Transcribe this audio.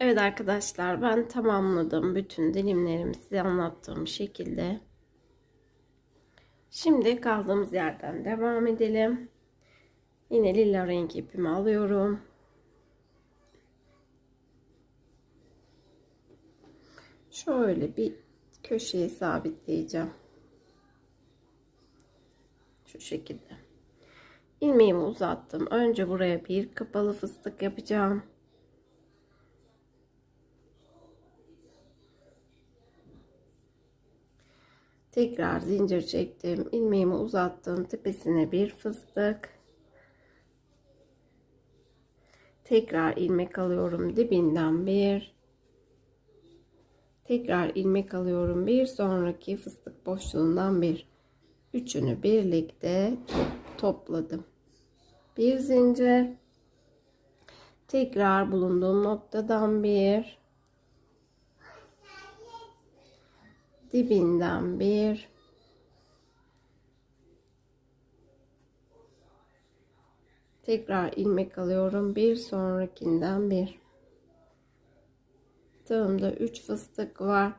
Evet arkadaşlar ben tamamladım bütün dilimlerimi size anlattığım şekilde. Şimdi kaldığımız yerden devam edelim. Yine lila renk ipimi alıyorum. Şöyle bir köşeye sabitleyeceğim. Şu şekilde. İlmeğimi uzattım. Önce buraya bir kapalı fıstık yapacağım. Tekrar zincir çektim. ilmeğimi uzattım. Tepesine bir fıstık. Tekrar ilmek alıyorum. Dibinden bir. Tekrar ilmek alıyorum. Bir sonraki fıstık boşluğundan bir. Üçünü birlikte topladım. Bir zincir. Tekrar bulunduğum noktadan bir. Dibinden bir. Tekrar ilmek alıyorum. Bir sonrakinden bir. Tığımda 3 fıstık var